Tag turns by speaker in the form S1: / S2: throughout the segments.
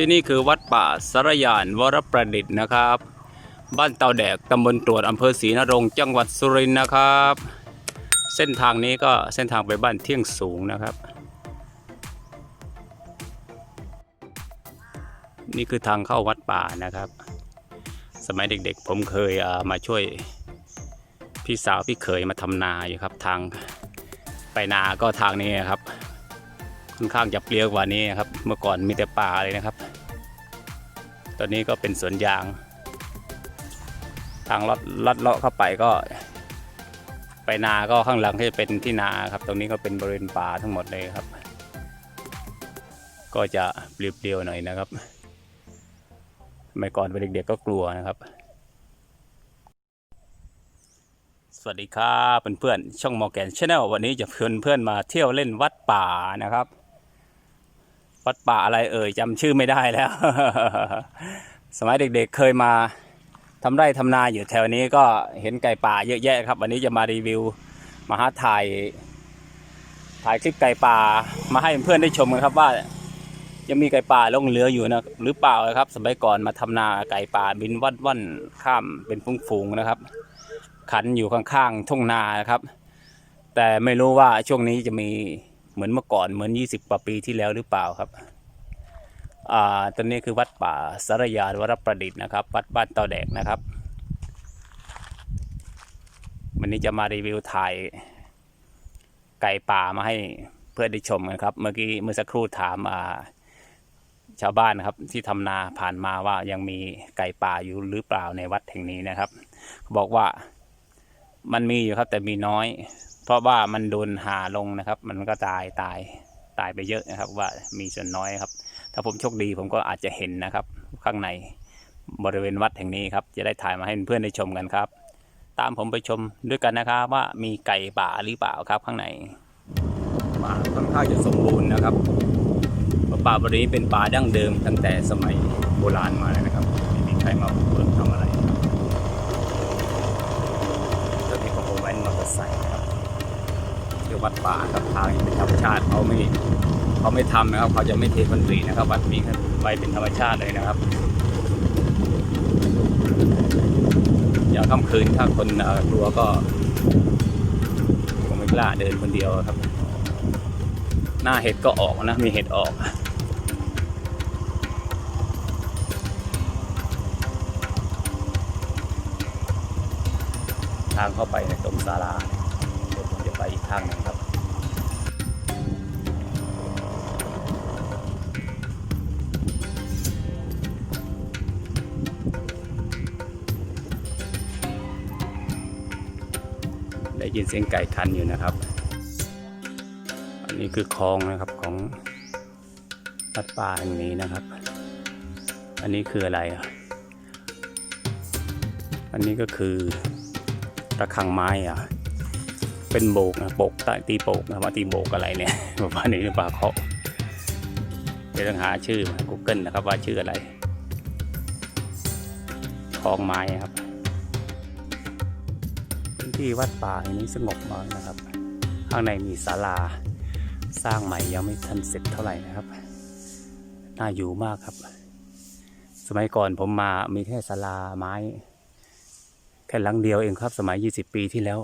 S1: ที่นี่คือวัดป่าสารยานวรประดิษฐ์นะครับ บ้านเตาแดกตำบลตรวจอำเภอศรีนรงค์จังหวัดสุรินทร์นะครับ เส้นทางนี้ก็เส้นทางไปบ้านเที่ยงสูงนะครับ นี่คือทางเข้าวัดป่านะครับ สมัยเด็กๆ ผมเคยมาช่วยพี่สาวพี่เคยมาทำนาอยู่ครับทางไปนาก็ทางนี้ครับค่อนข้างจะเปรี้ยวกว่านี้ครับ เมื่อก่อนมีแต่ป่าเลยนะครับ ตอนนี้ก็เป็นสวนยาง ทางลัดลัดเลาะเข้าไปก็ ไปนาก็ข้างหลังก็จะเป็นที่นาครับ ตรงนี้ก็เป็นบริเวณป่าทั้งหมดเลยครับ ก็จะเปรียวๆหน่อยนะครับสมัยก่อนเป็นเด็กๆก็กลัวนะครับ สวัสดีครับเพื่อนๆช่องมอแกนชาแนลวันนี้จะเพื่อนเพื่อนมาเที่ยวเล่นวัดป่านะครับ วัดป่าอะไรเอ่ยจำชื่อไม่ได้แล้ว สมัยเด็กๆเคยมาทำไร่ทำนาอยู่แถวนี้ก็เห็นไก่ป่าเยอะแยะครับ วันนี้จะมารีวิวมาหาถ่ายถ่ายคลิปไก่ป่ามาให้เพื่อนได้ชมกันครับว่ายังมีไก่ป่าลงเหลืออยู่นะหรือเปล่านะครับ สมัยก่อนมาทำนาไก่ป่าบินวัดว่อนข้ามเป็นฟุ้งๆนะครับ ขันอยู่ข้างๆทุ่งนานะครับ แต่ไม่รู้ว่าช่วงนี้จะมี เหมือนเมื่อก่อนเหมือน 20กว่าปีที่แล้วหรือเปล่าครับอ่าตอนนี้คือวัดป่าสารยานวรประดิษฐ์นะครับ วัดบ้านเตาแดกนะครับ วันนี้จะมารีวิวถ่ายไก่ป่ามาให้เพื่อนได้ชมกันครับ เมื่อกี้เมื่อสักครู่ถามอ่าชาวบ้านนะครับที่ทำนาผ่านมาว่ายังมีไก่ป่าอยู่หรือเปล่าในวัดแห่งนี้นะครับ บอกว่ามันมีอยู่ครับแต่มีน้อย เพราะว่ามันโดนหาลงนะครับ มันก็ตายตายตายไปเยอะนะครับ ว่ามีส่วนน้อยครับ ถ้าผมโชคดีผมก็อาจจะเห็นนะครับ ข้างในบริเวณวัดแห่งนี้ครับ จะได้ถ่ายมาให้เพื่อนได้ชมกันครับ ตามผมไปชมด้วยกันนะครับ ว่ามีไก่ป่าหรือเปล่าครับข้างในป่าค่อนข้างจะสมบูรณ์นะครับป่าบรินี้เป็นป่าดั้งเดิมตั้งแต่สมัยโบราณมาเลยนะครับไม่มีใครมาเปิดทำอะไร ตอนนี้ก็ผมแว้นมอเตอร์ไซค์นะครับ วัดป่าครับทางเป็นธรรมชาติเขาไม่เขาไม่ทำนะครับ เขาจะไม่เทคอนกรีตนะครับ วัดนี้ไว้เป็นธรรมชาติเลยนะครับอย่าค่ำคืนถ้าคนกลัวก็คงไม่กล้าเดินคนเดียวครับ หน้าเห็ดก็ออกนะ มีเห็ดออกทางเข้าไปในตรงศาลา อีกทางหนึงครับ ได้ยินเสียงไก่คันอยู่นะครับ อันนี้คือคลองนะครับของวัดป่าแห่งนี้นะครับ อันนี้คืออะไรอะอันนี้ก็คือระฆังไม้อะ เป็นโบกนะโบกตตีโบกนะว่าตีโบกอะไรเนี่ยประมาณนี้หรือเปล่าเขาเดี๋ยวต้องหาชื่อมา Google นะครับว่าชื่ออะไรคลองไม้ครับพื้นที่วัดป่าแห่งนี้สงบมากนะครับ ข้างในมีศาลาสร้างใหม่ยังไม่ทันเสร็จเท่าไหร่นะครับ น่าอยู่มากครับ สมัยก่อนผมมามีแค่ศาลาไม้ แค่หลังเดียวเองครับ สมัย 20 ปีที่แล้ว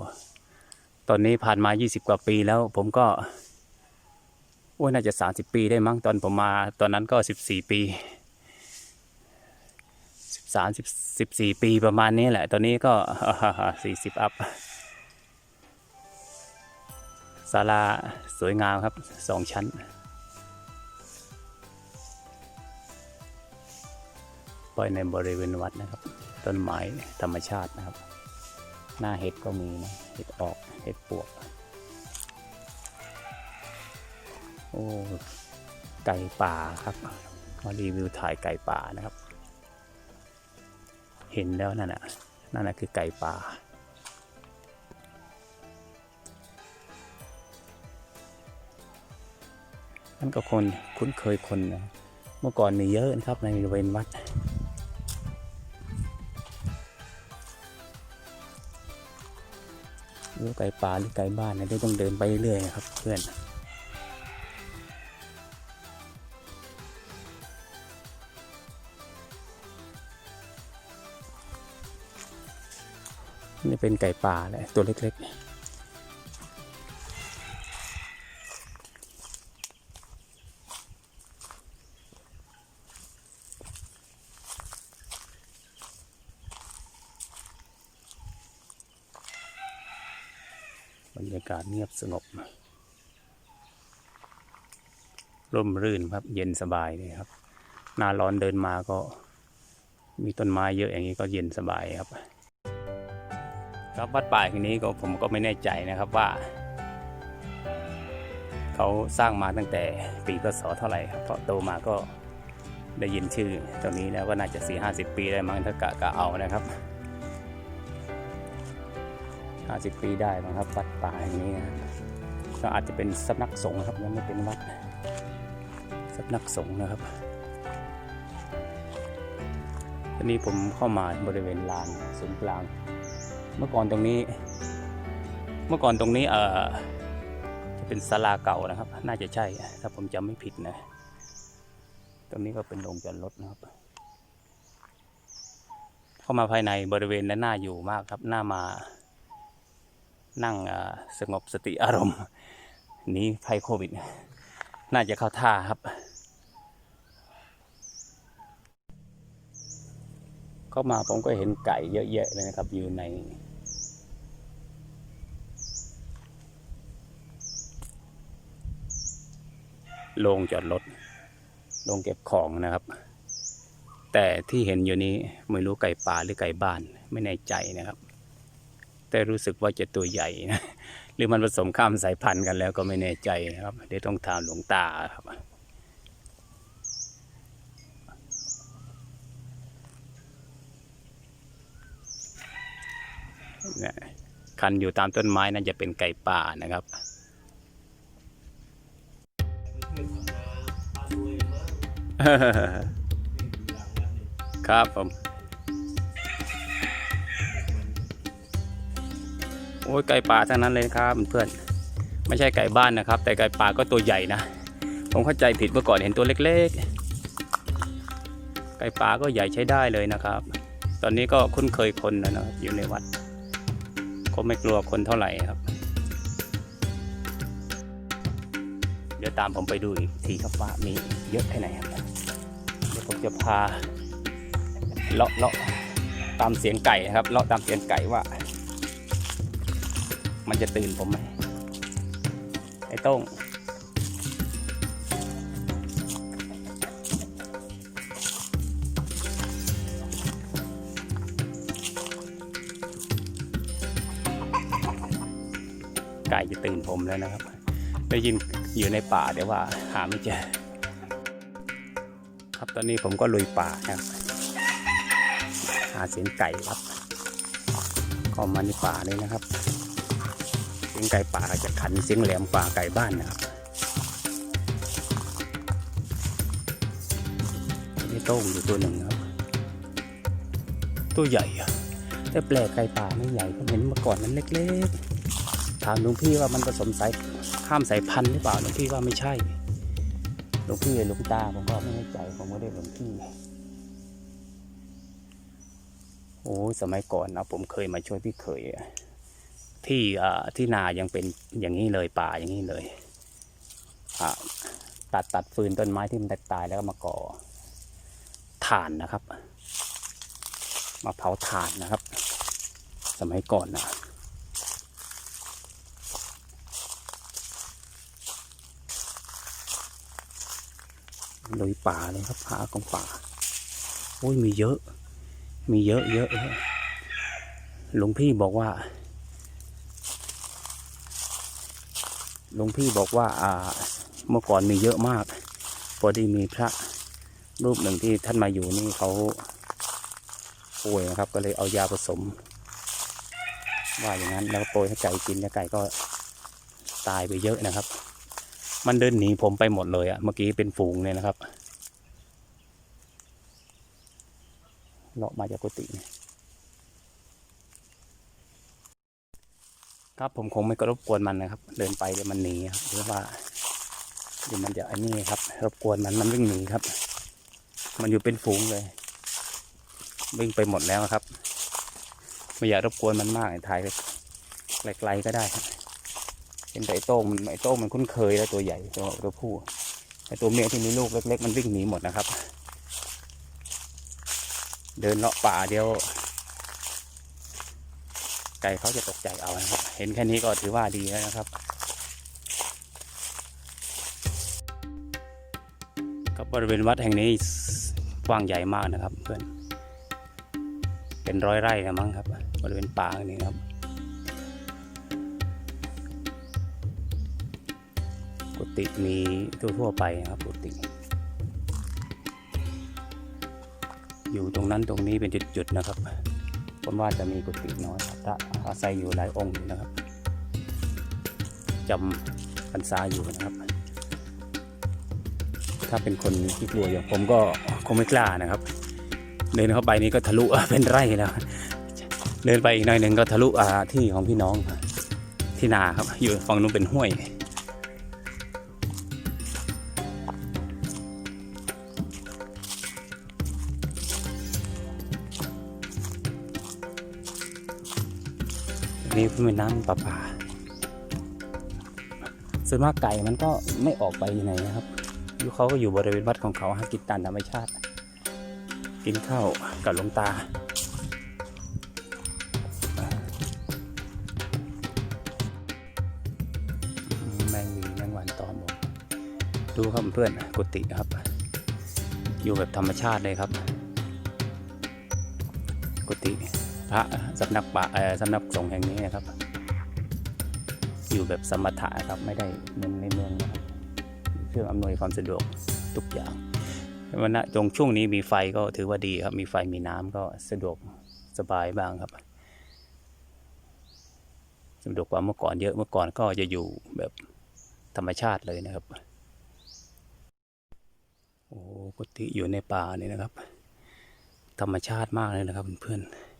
S1: ตอนนี้ผ่านมา 20 กว่าปีแล้ว ผมก็โอ้ยน่าจะ 30 ปีได้มั้งตอนผมมาตอนนั้นก็ 14 ปี 13 14 ปีประมาณนี้แหละ ตอนนี้ก็ 40 อัพศาลาสวยงามครับสองชั้น ปล่อยในบริเวณวัดนะครับ ต้นไม้ธรรมชาตินะครับ หน้าเห็ดก็มีนะเห็ดออกเห็ดปวก โอ้ ไก่ป่าครับมารีวิวถ่ายไก่ป่านะครับ เห็นแล้วนั่นน่ะนั่นน่ะคือไก่ป่านั่นก็คนคุ้นเคยคนนะเมื่อก่อนมีเยอะนะครับในบริเวณวัด หรือไก่ป่าหรือไก่บ้านเนี่ะต้องเดินไปเรื่อยครับเพื่อนนี่เป็นไก่ป่าแหละตัวเล็กๆ รรยากาศเงียบสงบ ร่มรื่นครับ เย็นสบายเลยครับ หน้าร้อนเดินมาก็ มีต้นไม้เยอะอย่างนี้ก็เย็นสบายครับ ครับวัดป่าแห่งนี้ก็ผมก็ไม่แน่ใจนะครับว่า เขาสร้างมาตั้งแต่ปีพศเท่าไหร่ครับเพราะโตมาก็ได้ยินชื่อตรงนี้แล้วว่าน่าจะสี่ห้าสิบปีได้มั้งถ้ากะกะเอานะครับ ห้าสิบปีได้มั้งครับวัดป่าแห่งนี้นะก็อาจจะเป็นสำนักสงฆ์นะครับยังไม่เป็นวัดสำนักสงฆ์นะครับทีนี้ผมเข้ามาบริเวณลานศูนย์กลาง เมื่อก่อนตรงนี้ เมื่อก่อนตรงนี้เอ่อจะเป็นศาลาเก่านะครับ น่าจะใช่ถ้าผมจำไม่ผิดนะ ตรงนี้ก็เป็นโรงจอดรถนะครับ เข้ามาภายในบริเวณนั้นน่าอยู่มากครับน่ามา นั่งสงบสติอารมณ์หนี้ภัยโควิด น่าจะเข้าท่าครับเข้ามาผมก็เห็นไก่เยอะแยะเลยนะครับ อยู่ใน โรงจอดรถโรงเก็บของนะครับ แต่ที่เห็นอยู่นี้ไม่รู้ไก่ป่าหรือไก่บ้านไม่แน่ใจนะครับ แต่รู้สึกว่าจะตัวใหญ่นะหรือมันผสมข้ามสายพันธุ์กันแล้วก็ไม่แน่ใจนะครับ เดี๋ยวต้องถามหลวงตาครับคันอยู่ตามต้นไม้นั่นจะเป็นไก่ป่านะครับครับผม โอ้ยไก่ป่าทั้งนั้นเลยครับเพื่อนไม่ใช่ไก่บ้านนะครับ แต่ไก่ป่าก็ตัวใหญ่นะ ผมเข้าใจผิดเมื่อก่อนเห็นตัวเล็กๆ ไก่ป่าก็ใหญ่ใช้ได้เลยนะครับ ตอนนี้ก็คุ้นเคยคนแล้วนะอยู่ในวัด ก็ไม่กลัวคนเท่าไหร่ครับ เดี๋ยวตามผมไปดูอีกทีครับว่ามีเยอะแค่ไหนครับเดี๋ยวผมจะพาเลาะเลาะตามเสียงไก่ครับเลาะตามเสียงไก่ว่า มันจะตื่นผมไหมไอ้โต้งไก่จะตื่นผมแล้วนะครับ ได้ยินอยู่ในป่าเดี๋ยวว่าหาไม่เจอ ครับตอนนี้ผมก็ลุยป่านะครับหาเสียงไก่ครับเข้ามาในป่าเลยนะครับ ไก่ป่าจะขันเสียงแหลมกว่าไก่บ้านนะครับนี่โต้งอยู่ตัวหนึ่งครับ ตัวใหญ่อะแต่แปลกไก่ป่าไม่ใหญ่ผมเห็นเมื่อก่อนมันเล็กๆ ถามหลวงพี่ว่ามันผสมสายข้ามสายพันธุ์หรือเปล่าหลวงพี่ว่าไม่ใช่หลวงพี่หลวงตาผมก็ไม่แน่ใจผมก็เรียกหลวงพี่โอ้สมัยก่อนนะผมเคยมาช่วยพี่เคยอะ ที่ที่นายังเป็นอย่างนี้เลยป่าอย่างนี้เลยตัดตัดฟืนต้นไม้ที่มันตายแล้วก็มาก่อถ่านนะครับ มาเผาถ่านนะครับ สมัยก่อนนะลุยป่าเลยครับหาของป่าโอ้ยมีเยอะ มีเยอะเยอะลยหลวงพี่บอกว่า หลวงพี่บอกว่าอ่าเมื่อก่อนมีเยอะมากพอดีมีพระรูปหนึ่งที่ท่านมาอยู่นี่เขาป่วยนะครับ ก็เลยเอายาผสม ว่าอย่างนั้นแล้วโปรยให้ไก่กินแล้วไก่ก็ตายไปเยอะนะครับ มันเดินหนีผมไปหมดเลยอะเมื่อกี้เป็นฝูงเลยนะครับเลาะมาจากกุฏิเนี่ย ครับผมคงไม่กรบกวนมันนะครับ เดินไปเดี๋ยวมันหนีครับหรือว่าเดี๋ยวมันจะไอ้นี่ครับ รบกวนมันมันวิ่งหนีครับ มันอยู่เป็นฝูงเลย วิ่งไปหมดแล้วครับ ไม่อยากรบกวนมันมากถ่ายไปไกลๆก็ได้ครับเป็นแต่ไอ้โต้งมันไอ้โต้งมันคุ้นเคยแล้วตัวใหญ่ตัวตัวผู้ไอ้ตัวเมียที่มีลูกเล็ก ๆ มันวิ่งหนีหมดนะครับ เดินเลาะป่าเดียวไก่เขาจะตกใจเอานะครับ เห็นแค่นี้ก็ถือว่าดีแล้วนะครับก็บริเวณวัดแห่งนี้กว้างใหญ่มากนะครับเพื่อน เป็นร้อยไร่นะมั้งครับบริเวณป่าแห่งนี้ครับกุฏิมีทั่วไปนะครับกุฏิอยู่ตรงนั้นตรงนี้เป็นจุดๆนะครับ คนว่าจะมีกุฏิน้อยพระอาศัยอยู่หลายองค์อยู่นะครับจำพรรษาอยู่นะครับ ถ้าเป็นคนที่กลัวอย่างผมก็คงไม่กล้านะครับ เดินเข้าไปนี่ก็ทะลุเป็นไร่แล้ว เดินไปอีกหน่อยหนึ่งก็ทะลุอ่าที่ของพี่น้องที่นาครับ อยู่ฝั่งนู้นเป็นห้วย นี่เป็นน้ำประปาส่วนมากไก่มันก็ไม่ออกไปไหนนะครับอยู่เขาก็อยู่บริเวณวัดของเขาหากินตามธรรมชาติ กินข้าวกับหลวงตาแมงวีแมงวันตอมผมดูครับเพื่อนกุฏิครับ อยู่แบบธรรมชาติเลยครับ กุฏิ พระสำนักป่าสำนักสงฆ์แห่งนี้นะครับ อยู่แบบสมถะครับไม่ได้เหมือนในเมืองนะครับเครื่องอำนวยความสะดวกทุกอย่างวันนะตรงช่วงนี้มีไฟก็ถือว่าดีครับ มีไฟมีน้ำก็สะดวกสบายบ้างครับสะดวกกว่าเมื่อก่อนเยอะเมื่อก่อนก็จะอยู่แบบธรรมชาติเลยนะครับโอ้กุฏิอยู่ในป่านี่นะครับ ธรรมชาติมากเลยนะครับเพื่อนๆ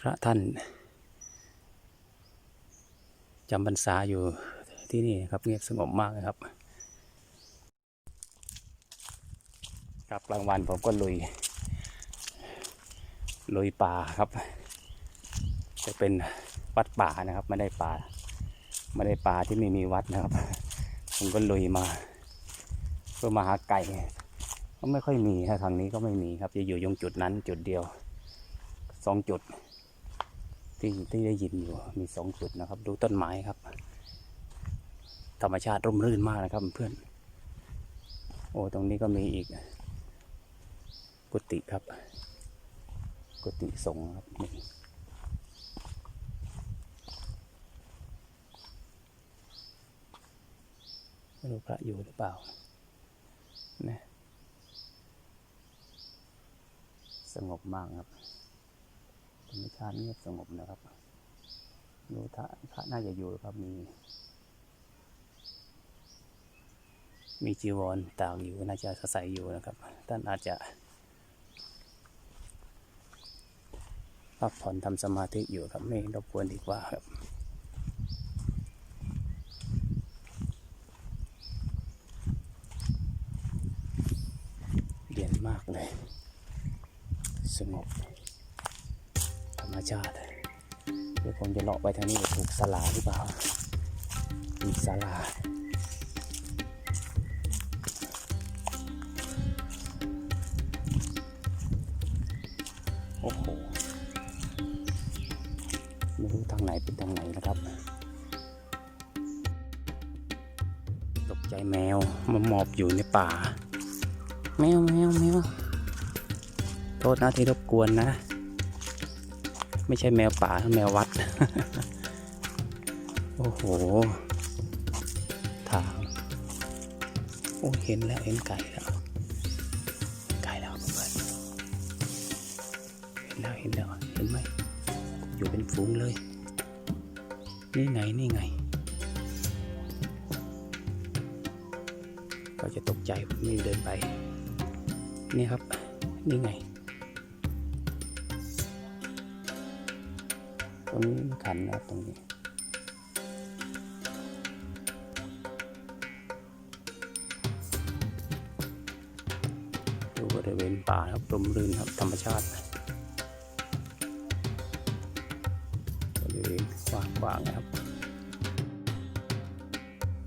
S1: พระท่านจำพรรษาอยู่ที่นี่ครับเงียบสงบมากนะครับ ครับกลางวันผมก็ลุย ลุยป่าครับ จะเป็นวัดป่านะครับ ไม่ได้ป่า ไม่ได้ป่าที่ไม่มีวัดนะครับ ผมก็ลุยมาเพื่อมาหาไก่ ก็ไม่ค่อยมีทางนี้ก็ไม่มีครับ จะอยู่ยงจุดนั้นจุดเดียวสองจุด ที่ที่ได้ยินอยู่มีสองจุดนะครับ ดูต้นไม้ครับ ธรรมชาติร่มรื่นมากนะครับเพื่อน โอ้ตรงนี้ก็มีอีก กุฏิครับ กุฏิสงฆ์ครับนี่ไม่รู้พระอยู่หรือเปล่านะสงบมากครับ ธรรมชาติเงียบสงบนะครับดูพระพระน่าจะอยู่ครับมี มีจีวรตากอยู่น่าจะใส่อยู่นะครับ ท่านอาจจะพักผ่อนทำสมาธิอยู่ครับไม่รบกวนดีกว่าครับเย็นมากเลย สงบ รรมชาติเดี๋ยวผมจะเลาะไปทางนี้จะถูกสลาหรือเปล่ามีสลาโอ้โหไม่รู้ทางไหนเป็นทางไหนนะครับ ตกใจแมวมาหมอบอยู่ในป่า แมวแมวแมวโทษนะที่รบกวนนะ ไม่ใช่แมวป่าแมววัด โอ้โหทางโอ้เห็นแล้วเห็นไก่แล้ว ไก่แล้วเพื่อนเห็นแล้วเห็นแล้วเห็นไหมอยู่เป็นฝูงเลย นี่ไงนี่ไง ก็จะตกใจผมนี่เดินไป นี่ครับ นี่ไง รงนี้ขันนะครับตรงนี้ดูบริเวณป่าครับรมรื่นครับธรรมชาติกว้างๆนะครับ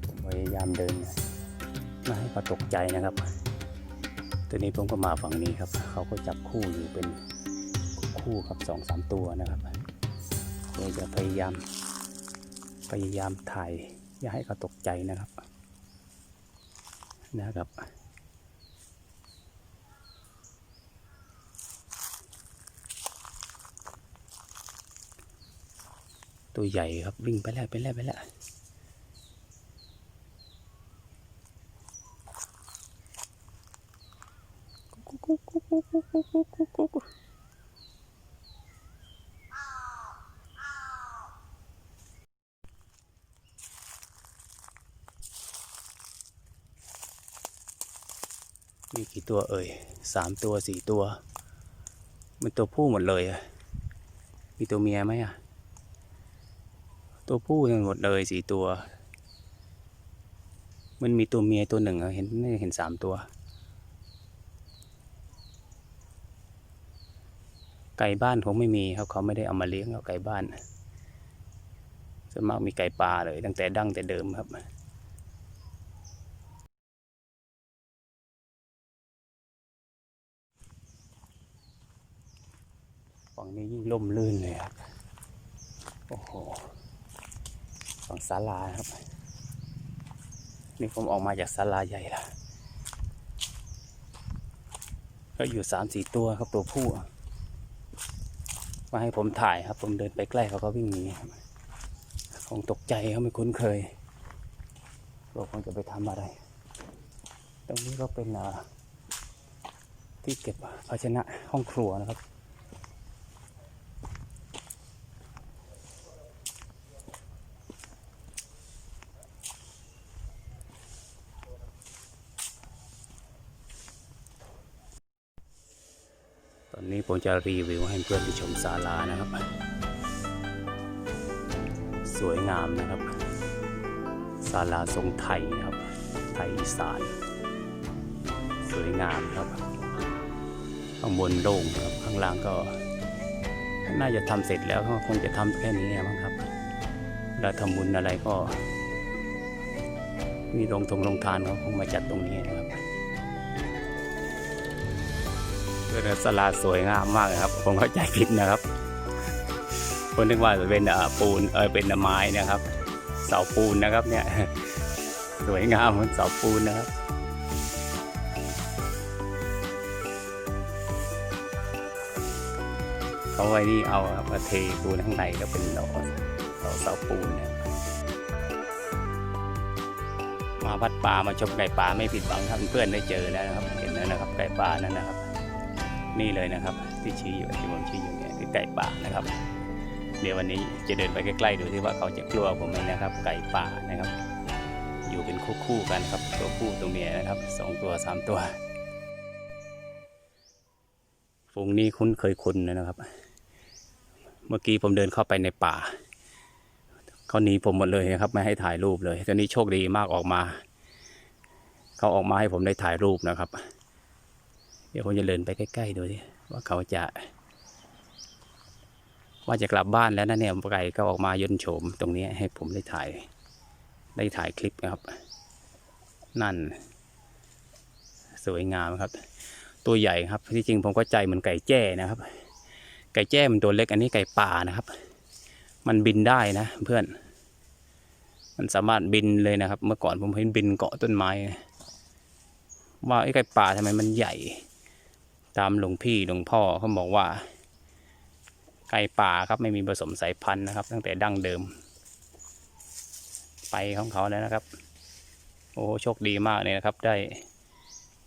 S1: ผมพยายามเดินไม่ให้เขาตกใจนะครับตัวนี้ผมก็มาฝั่งนี้ครับ เขาก็จับคู่อยู่เป็นคู่ครับสองสามตัวนะครับ เราจะพยายาม พยายามถ่าย อย่าให้เขาตกใจนะครับนะครับ ตัวใหญ่ครับวิ่งไปแล้วไปแล้วไปแล้วมี กี่ตัวเอ่ยสามตัวสี่ตัว มันตัวผู้หมดเลยอะมีตัวเมียไหมอะตัวผู้ทั้งหมดเลยสี่ตัว มันมีตัวเมียตัวหนึ่งเห็นเห็นสามตัว ไก่บ้านคงไม่มีครับเขาไม่ได้เอามาเลี้ยงเอาไก่บ้านส่วนมากมีไก่ป่าเลย ตั้งแต่ดั้งแต่เดิมครับ นี้ยิ่งล่มลื่นเลยครับ โอ้โหฝั่งศาลาครับ นี่ผมออกมาจากศาลาใหญ่ละก็อยู่สามสี่ตัวครับตัวผู้มาให้ผมถ่ายครับ ผมเดินไปใกล้เขาก็วิ่งหนีคงตกใจเขาไม่คุ้นเคยเราคงจะไปทำอะไร ตรงนี้ก็เป็นที่เก็บภาชนะห้องครัวนะครับ ผมจะรีวิวให้เพื่อนไปชมศาลานะครับ สวยงามนะครับศาลาทรงไทยนะครับ ไทยอีสาน สวยงามครับ ข้างบนโล่งครับข้างล่างก็ น่าจะทำเสร็จแล้วก็คงจะทำแค่นี้มั้งครับแล้วทำบุญอะไรก็ มีโรงทงโรงทานเขาคงมาจัดตรงนี้นะครับ นศาลาสวยงามมากเลยครับ ผมเข้าใจผิดนะครับคนนึกว่าจะเป็นปูนเออเป็นไม้นะครับ เสาปูนนะครับเนี่ยสวยงามเหมือนเสาปูนนะครับเขาไว้นี่เอามาเทปูนข้างในก็เป็นเสาเสาเสาปูนเนี่ยมาวัดป่ามาชมไก่ป่าไม่ผิดหวังครับเพื่อนได้เจอแล้วนะครับ เห็นแล้วนะครับไก่ป่านั่นนะครับ นี่เลยนะครับ ที่ชี้อยู่ที่ผมชี้อยู่เนี่ยคือไก่ป่านะครับ เดี๋ยววันนี้จะเดินไปใกล้ๆดูที่ว่าเขาจะกลัวผมไหมนะครับ ไก่ป่านะครับ อยู่เป็นคู่ๆกันครับตัวผู้ตัวเมียนะครับสองตัวสามตัวฝูงนี้คุ้นเคยคุ้นนะครับ เมื่อกี้ผมเดินเข้าไปในป่าเขาหนีผมหมดเลยนะครับไม่ให้ถ่ายรูปเลยตอนนี้โชคดีมากออกมาเขาออกมาให้ผมได้ถ่ายรูปนะครับ เดี๋ยวผมจะเดินไปใกล้ๆดูดิว่าเขาจะ ว่าจะกลับบ้านแล้วนะเนี่ยไก่ก็ออกมายนโฉมตรงนี้ให้ผมได้ถ่าย ได้ถ่ายคลิปนะครับ นั่น สวยงามครับ ตัวใหญ่ครับที่จริงผมก็ใจเหมือนไก่แจ้นะครับ ไก่แจ้มันตัวเล็กอันนี้ไก่ป่านะครับ มันบินได้นะ เพื่อน มันสามารถบินเลยนะครับ เมื่อก่อนผมเห็นบินเกาะต้นไม้ว่าไอ้ไก่ป่าทำไมมันใหญ่ ตามหลวงพี่หลวงพ่อเขาบอกว่า ไก่ป่าครับไม่มีผสมสายพันธุ์นะครับ ตั้งแต่ดั้งเดิม ไปของเขาแล้วนะครับ โอ้โชคดีมากเลยนะครับ ได้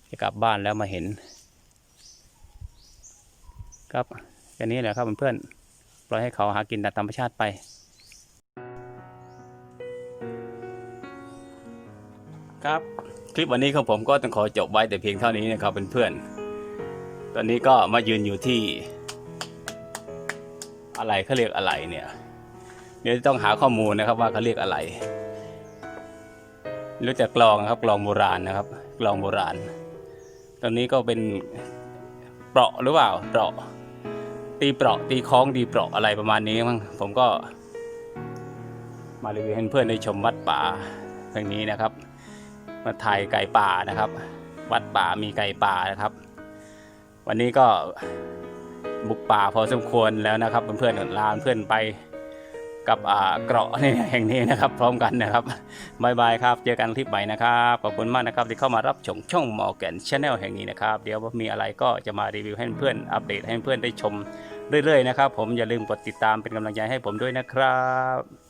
S1: จะกลับบ้านแล้วมาเห็น ครับแค่นี้แหละครับเพื่อนๆปล่อยให้เขาหากินตามธรรมชาติไปครับ คลิปวันนี้ของผมก็ต้องขอจบไว้แต่เพียงเท่านี้นะครับเพื่อนๆ ตอนนี้ก็มายืนอยู่ที่ อะไรเขาเรียกอะไรเนี่ยเดี๋ยวต้องหาข้อมูลนะครับว่าเขาเรียกอะไร รู้จักกลองนะครับกลองโบราณนะครับกลองโบราณ ตอนนี้ก็เป็นเปราะหรือเปล่าเปราะตีเปราะตีคล้องดีเปราะอะไรประมาณนี้มั้งผมก็ มารีวิวให้เพื่อนได้ชมวัดป่าแห่งนี้นะครับ มาถ่ายไก่ป่านะครับ วัดป่ามีไก่ป่านะครับ วันนี้ก็บุกป่าพอสมควรแล้วนะครับเพื่อนๆลาเพื่อนไปกับอ่าเกราะนี่แห่งนี้นะครับ พร้อมกันนะครับบายบายครับ เจอกันคลิปใหม่นะครับขอบคุณมากนะครับที่เข้ามารับชมช่องมอแกนชาแนลแห่งนี้นะครับ เดี๋ยวมีอะไรก็จะมารีวิวให้เพื่อนอัปเดตให้เพื่อนได้ชมเรื่อยๆนะครับ ผมอย่าลืมกดติดตามเป็นกำลังใจให้ผมด้วยนะครับ